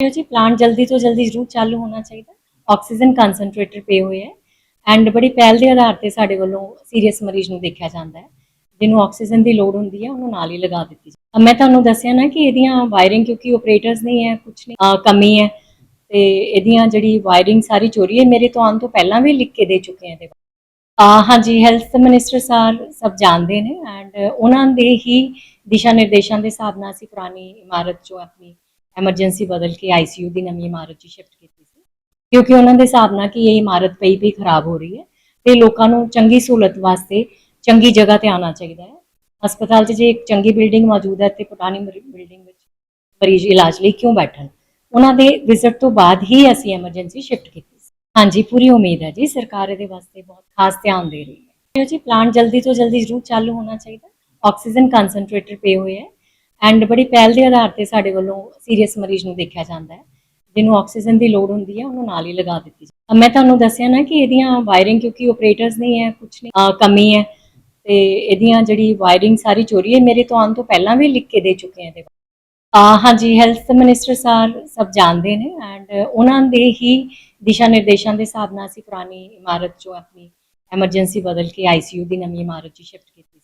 ਇਹ ਜੀ ਪਲਾਂਟ ਜਲਦੀ ਤੋਂ ਜਲਦੀ ਜ਼ਰੂਰ ਚਾਲੂ ਹੋਣਾ ਚਾਹੀਦਾ। ਆਕਸੀਜਨ ਕਨਸੈਂਟਰੇਟਰ ਪਏ ਹੋਏ ਹੈ। ਐਂਡ ਬੜੀ ਪਹਿਲ ਦੇ ਆਧਾਰ ਤੇ ਸਾਡੇ ਵੱਲੋਂ ਸੀਰੀਅਸ ਮਰੀਜ਼ ਨੂੰ ਦੇਖਿਆ ਜਾਂਦਾ ਹੈ। ਜਿਹਨੂੰ ਆਕਸੀਜਨ ਦੀ ਲੋੜ ਹੁੰਦੀ ਹੈ, ਉਹਨੂੰ ਨਾਲ ਹੀ ਲਗਾ ਦਿੱਤੀ ਜਾਂਦੀ ਮੈਂ ਤੁਹਾਨੂੰ ਦੱਸਿਆ ਨਾ ਕਿ ਇਹਦੀਆਂ ਵਾਇਰਿੰਗ ਕਿਉਂਕਿ ਆਪਰੇਟਰਸ ਨਹੀਂ ਹੈ ਕੁਝ ਨਹੀਂ ਕਮੀ ਹੈ। ਤੇ ਇਹਦੀਆਂ ਜਿਹੜੀ ਵਾਇਰਿੰਗ ਸਾਰੀ ਚੋਰੀ ਹੈ, ਮੇਰੇ ਤੋਂ ਆਉਣ ਤੋਂ ਪਹਿਲਾਂ ਵੀ ਲਿਖ ਕੇ ਦੇ ਚੁੱਕੇ ਆ ਇਹਦੇ ਹਾਂਜੀ ਹੈਲਥ ਮਿਨਿਸਟਰ ਸਰ ਸਭ ਜਾਣਦੇ ਨੇ। ਐਂਡ ਉਹਨਾਂ ਦੇ ਹੀ ਦਿਸ਼ਾ ਨਿਰਦੇਸ਼ਾਂ ਦੇ ਹਿਸਾਬ ਨਾਲ ਅਸੀਂ ਪੁਰਾਣੀ ਇਮਾਰਤ ਚੋਂ ਆਪਣੀ ਐਮਰਜੈਂਸੀ ਬਦਲ ਕੇ ਆਈਸੀਯੂ ਦੀ ਨਵੀਂ ਇਮਾਰਤ 'ਚ ਸ਼ਿਫਟ ਕੀਤੀ ਸੀ। ਕਿਉਂਕਿ ਉਹਨਾਂ ਦੇ ਹਿਸਾਬ ਨਾਲ ਕਿ ਇਹ ਇਮਾਰਤ ਪਈ ਪਈ ਖਰਾਬ ਹੋ ਰਹੀ ਹੈ ਤੇ ਲੋਕਾਂ ਨੂੰ ਚੰਗੀ ਸਹੂਲਤ ਵਾਸਤੇ ਚੰਗੀ ਜਗ੍ਹਾ ਤੇ ਆਉਣਾ ਚਾਹੀਦਾ ਹੈ। ਹਸਪਤਾਲ 'ਚ ਜੇ ਇੱਕ ਚੰਗੀ ਬਿਲਡਿੰਗ ਮੌਜੂਦ ਹੈ ਤੇ ਪੁਰਾਣੀ ਬਿਲਡਿੰਗ ਵਿੱਚ ਮਰੀਜ਼ ਇਲਾਜ ਲਈ ਕਿਉਂ ਬੈਠਣ? ਉਹਨਾਂ ਦੇ ਵਿਜ਼ਿਟ ਤੋਂ ਬਾਅਦ ਹੀ ਅਸੀਂ ਐਮਰਜੈਂਸੀ ਸ਼ਿਫਟ ਕੀਤੀ ਸੀ। ਹਾਂਜੀ, ਪੂਰੀ ਉਮੀਦ ਹੈ ਜੀ। ਸਰਕਾਰ ਇਹਦੇ ਵਾਸਤੇ ਬਹੁਤ ਖਾਸ ਧਿਆਨ ਦੇ ਰਹੀ ਹੈ। ਜੀ ਪਲਾਂਟ ਜਲਦੀ ਤੋਂ ਜਲਦੀ ਜ਼ਰੂਰ ਚਾਲੂ ਹੋਣਾ ਚਾਹੀਦਾ। ਆਕਸੀਜਨ ਕਨਸੈਂਟਰੇਟਰ ਪਏ ਹੋਏ ਹੈ। ਐਂਡ ਬੜੀ ਪਹਿਲ ਦੇ ਆਧਾਰ ਤੇ ਸਾਡੇ ਵੱਲੋਂ ਸੀਰੀਅਸ ਮਰੀਜ਼ ਨੂੰ ਦੇਖਿਆ ਜਾਂਦਾ ਹੈ, ਜਿਹਨੂੰ ਆਕਸੀਜਨ ਦੀ ਲੋੜ ਹੁੰਦੀ ਹੈ, ਉਹਨੂੰ ਨਾਲ ਹੀ ਲਗਾ ਦਿੱਤੀ ਜਾਂਦੀ ਮੈਂ ਤੁਹਾਨੂੰ ਦੱਸਿਆ ਨਾ ਕਿ ਇਹਦੀਆਂ ਵਾਇਰਿੰਗ ਕਿਉਂਕਿ ਆਪਰੇਟਰਸ ਨਹੀਂ ਹੈ ਕੁਝ ਨਹੀਂ ਕਮੀ ਹੈ, ਤੇ ਇਹਦੀਆਂ ਜਿਹੜੀ ਵਾਇਰਿੰਗ ਸਾਰੀ ਚੋਰੀ ਹੈ, ਮੇਰੇ ਤੋਂ ਆਉਣ ਤੋਂ ਪਹਿਲਾਂ ਵੀ ਲਿਖ ਕੇ ਦੇ ਚੁੱਕੇ ਆ ਇਹਦੇ ਹਾਂਜੀ ਹੈਲਥ ਮਿਨਿਸਟਰ ਸਰ ਸਭ ਜਾਣਦੇ ਨੇ ਐਂਡ ਉਹਨਾਂ ਦੇ ਹੀ ਦਿਸ਼ਾ ਨਿਰਦੇਸ਼ਾਂ ਦੇ ਹਿਸਾਬ ਨਾਲ ਅਸੀਂ ਪੁਰਾਣੀ ਇਮਾਰਤ ਚੋਂ ਆਪਣੀ ਐਮਰਜੈਂਸੀ ਬਦਲ ਕੇ ਆਈਸੀਯੂ ਦੀ ਨਵੀਂ ਇਮਾਰਤ 'ਚ ਸ਼ਿਫਟ ਕੀਤੀ।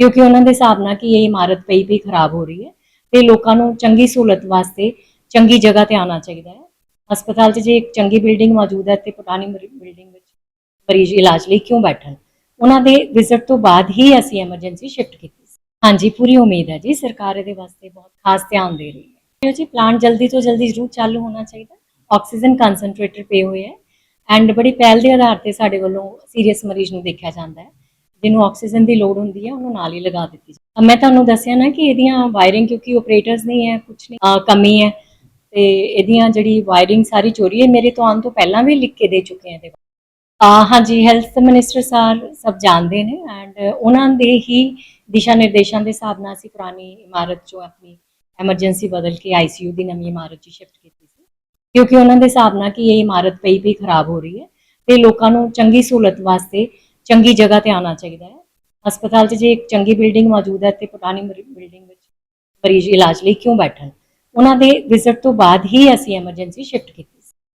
ਕਿਉਂਕਿ ਉਹਨਾਂ ਦੇ ਹਿਸਾਬ ਨਾਲ ਕਿ ਇਹ ਇਮਾਰਤ ਪਈ ਪਈ ਖਰਾਬ ਹੋ ਰਹੀ ਹੈ ਤੇ ਲੋਕਾਂ ਨੂੰ ਚੰਗੀ ਸਹੂਲਤ ਵਾਸਤੇ ਚੰਗੀ ਜਗ੍ਹਾ ਤੇ ਆਉਣਾ ਚਾਹੀਦਾ ਹੈ। ਹਸਪਤਾਲ 'ਚ ਜੇ ਇੱਕ ਚੰਗੀ ਬਿਲਡਿੰਗ ਮੌਜੂਦ ਹੈ ਤੇ ਪੁਰਾਣੀ ਬਿਲਡਿੰਗ ਵਿੱਚ ਮਰੀਜ਼ ਇਲਾਜ ਲਈ ਕਿਉਂ ਬੈਠਣ? ਉਹਨਾਂ ਦੇ ਵਿਜ਼ਿਟ ਤੋਂ ਬਾਅਦ ਹੀ ਅਸੀਂ ਐਮਰਜੈਂਸੀ ਸ਼ਿਫਟ ਕੀਤੀ ਸੀ। ਹਾਂਜੀ, ਪੂਰੀ ਉਮੀਦ ਹੈ ਜੀ, ਸਰਕਾਰ ਇਹਦੇ ਵਾਸਤੇ ਬਹੁਤ ਖਾਸ ਧਿਆਨ ਦੇ ਰਹੀ ਹੈ। ਇਹ ਜੀ ਪਲਾਂਟ ਜਲਦੀ ਤੋਂ ਜਲਦੀ ਜ਼ਰੂਰ ਚਾਲੂ ਹੋਣਾ ਚਾਹੀਦਾ। ਆਕਸੀਜਨ ਕਨਸੈਂਟਰੇਟਰ ਪਏ ਹੋਏ ਹੈ। ਐਂਡ ਬੜੀ ਪਹਿਲ ਦੇ ਆਧਾਰ ਤੇ ਸਾਡੇ ਵੱਲੋਂ ਸੀਰੀਅਸ ਮਰੀਜ਼ ਨੂੰ ਦੇਖਿਆ ਜਾਂਦਾ ਹੈ। ਜਿਹਨੂੰ ਆਕਸੀਜਨ ਦੀ ਲੋੜ ਹੁੰਦੀ ਹੈ, ਉਹਨੂੰ ਨਾਲ ਹੀ ਲਗਾ ਦਿੱਤੀ ਜਾਵੇ। ਮੈਂ ਤੁਹਾਨੂੰ ਦੱਸਿਆ ਨਾ ਕਿ ਇਹਦੀਆਂ ਵਾਇਰਿੰਗ ਕਿਉਂਕਿ ਆਪਰੇਟਰਸ ਨਹੀਂ ਹੈ ਕੁਝ ਨਹੀਂ ਕਮੀ ਹੈ। ਤੇ ਇਹਦੀਆਂ ਜਿਹੜੀ ਵਾਇਰਿੰਗ ਸਾਰੀ ਚੋਰੀ ਹੈ ਮੇਰੇ ਤੋਂ ਆਉਣ ਤੋਂ ਪਹਿਲਾਂ ਵੀ ਲਿਖ ਕੇ ਦੇ ਚੁੱਕੇ ਆ ਇਹਦੇ ਹਾਂਜੀ ਹੈਲਥ ਮਿਨਿਸਟਰ ਸਰ ਸਭ ਜਾਣਦੇ ਨੇ ਐਂਡ ਉਹਨਾਂ ਦੇ ਹੀ ਦਿਸ਼ਾ ਨਿਰਦੇਸ਼ਾਂ ਦੇ ਹਿਸਾਬ ਨਾਲ ਅਸੀਂ ਪੁਰਾਣੀ ਇਮਾਰਤ ਚੋਂ ਆਪਣੀ ਐਮਰਜੈਂਸੀ ਬਦਲ ਕੇ ਆਈਸੀਯੂ ਦੀ ਨਵੀਂ ਇਮਾਰਤ 'ਚ ਸ਼ਿਫਟ ਕੀਤੀ ਸੀ। ਕਿਉਂਕਿ ਉਹਨਾਂ ਦੇ ਹਿਸਾਬ ਨਾਲ ਕਿ ਇਹ ਇਮਾਰਤ ਪਈ ਪਈ ਖਰਾਬ ਹੋ ਰਹੀ ਹੈ ਤੇ ਲੋਕਾਂ ਨੂੰ ਚੰਗੀ ਸਹੂਲਤ ਵਾਸਤੇ ਚੰਗੀ ਜਗ੍ਹਾ ਤੇ ਆਉਣਾ ਚਾਹੀਦਾ ਹੈ। ਹਸਪਤਾਲ 'ਚ ਜੇ ਇੱਕ ਚੰਗੀ ਬਿਲਡਿੰਗ ਮੌਜੂਦ ਹੈ ਤੇ ਪੁਰਾਣੀ ਬਿਲਡਿੰਗ ਵਿੱਚ ਮਰੀਜ਼ ਇਲਾਜ ਲਈ ਕਿਉਂ ਬੈਠਣ? ਉਹਨਾਂ ਦੇ ਵਿਜ਼ਿਟ ਤੋਂ ਬਾਅਦ ਹੀ ਅਸੀਂ ਐਮਰਜੈਂਸੀ ਸ਼ਿਫਟ ਕੀਤੀ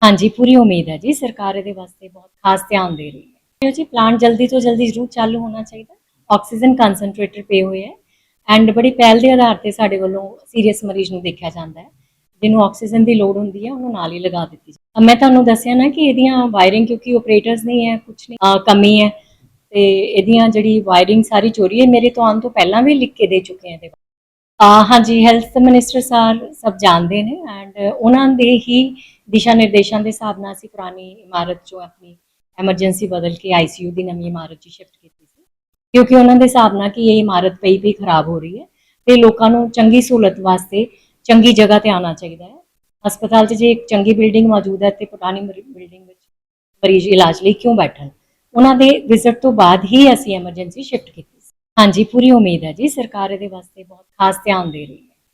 ਹਾਂਜੀ, ਪੂਰੀ ਉਮੀਦ ਹੈ ਜੀ। ਸਰਕਾਰ ਇਹਦੇ ਵਾਸਤੇ ਬਹੁਤ ਖਾਸ ਧਿਆਨ ਦੇ ਰਹੀ ਹੈ। ਜੀ ਪਲਾਂਟ ਜਲਦੀ ਤੋਂ ਜਲਦੀ ਜ਼ਰੂਰ ਚਾਲੂ ਹੋਣਾ ਚਾਹੀਦਾ। ਆਕਸੀਜਨ ਕਨਸੈਂਟਰੇਟਰ ਪਏ ਹੋਏ ਹੈ ਐਂਡ ਬੜੀ ਪਹਿਲ ਦੇ ਆਧਾਰ ਤੇ ਸਾਡੇ ਵੱਲੋਂ ਸੀਰੀਅਸ ਮਰੀਜ਼ ਨੂੰ ਦੇਖਿਆ ਜਾਂਦਾ ਹੈ। ਜਿਹਨੂੰ ਆਕਸੀਜਨ ਦੀ ਲੋੜ ਹੁੰਦੀ ਹੈ, ਉਹਨੂੰ ਨਾਲ ਹੀ ਲਗਾ ਦਿੱਤੀ ਮੈਂ ਤੁਹਾਨੂੰ ਦੱਸਿਆ ਨਾ ਕਿ ਇਹਦੀਆਂ ਵਾਇਰਿੰਗ ਕਿਉਂਕਿ ਆਪਰੇਟਰਸ ਨਹੀਂ ਹੈ ਕੁਝ ਨਹੀਂ। ਕਮੀ ਹੈ। ਤੇ ਇਹਦੀਆਂ ਜਿਹੜੀ ਵਾਇਰਿੰਗ ਸਾਰੀ ਚੋਰੀ ਹੈ, ਮੇਰੇ ਤੋਂ ਆਉਣ ਤੋਂ ਪਹਿਲਾਂ ਵੀ ਲਿਖ ਕੇ ਦੇ ਚੁੱਕੇ ਆ ਇਹਦੇ ਬਾਰੇ। ਹਾਂਜੀ ਹੈਲਥ ਮਿਨਿਸਟਰ ਸਰ ਸਭ ਜਾਣਦੇ ਨੇ ਐਂਡ ਉਹਨਾਂ ਦੇ ਹੀ ਦਿਸ਼ਾ ਨਿਰਦੇਸ਼ਾਂ ਦੇ ਹਿਸਾਬ ਨਾਲ ਅਸੀਂ ਪੁਰਾਣੀ ਇਮਾਰਤ ਚੋਂ ਆਪਣੀ ਐਮਰਜੈਂਸੀ ਬਦਲ ਕੇ ਆਈਸੀਯੂ ਦੀ ਨਵੀਂ ਇਮਾਰਤ 'ਚ ਸ਼ਿਫਟ ਕੀਤੀ ਸੀ। ਕਿਉਂਕਿ ਉਹਨਾਂ ਦੇ ਹਿਸਾਬ ਨਾਲ ਕਿ ਇਹ ਇਮਾਰਤ ਪਈ ਪਈ ਖਰਾਬ ਹੋ ਰਹੀ ਹੈ ਤੇ ਲੋਕਾਂ ਨੂੰ ਚੰਗੀ ਸਹੂਲਤ ਵਾਸਤੇ ਚੰਗੀ ਜਗ੍ਹਾ ਤੇ ਆਉਣਾ ਚਾਹੀਦਾ ਹੈ। ਹਸਪਤਾਲ 'ਚ ਜੇ ਇੱਕ ਚੰਗੀ ਬਿਲਡਿੰਗ ਮੌਜੂਦ ਹੈ ਤੇ ਪੁਰਾਣੀ ਬਿਲਡਿੰਗ ਵਿੱਚ ਮਰੀਜ਼ ਇਲਾਜ ਲਈ ਕਿਉਂ ਬੈਠਣ? ਉਹਨਾਂ ਦੇ ਵਿਜ਼ਿਟ ਤੋਂ ਬਾਅਦ ਹੀ ਅਸੀਂ ਐਮਰਜੈਂਸੀ ਸ਼ਿਫਟ ਕੀਤੀ ਸੀ। ਹਾਂਜੀ, ਪੂਰੀ ਉਮੀਦ ਹੈ ਜੀ, ਸਰਕਾਰ ਇਹਦੇ ਵਾਸਤੇ ਬਹੁਤ ਖਾਸ ਧਿਆਨ ਦੇ ਰਹੀ ਹੈ।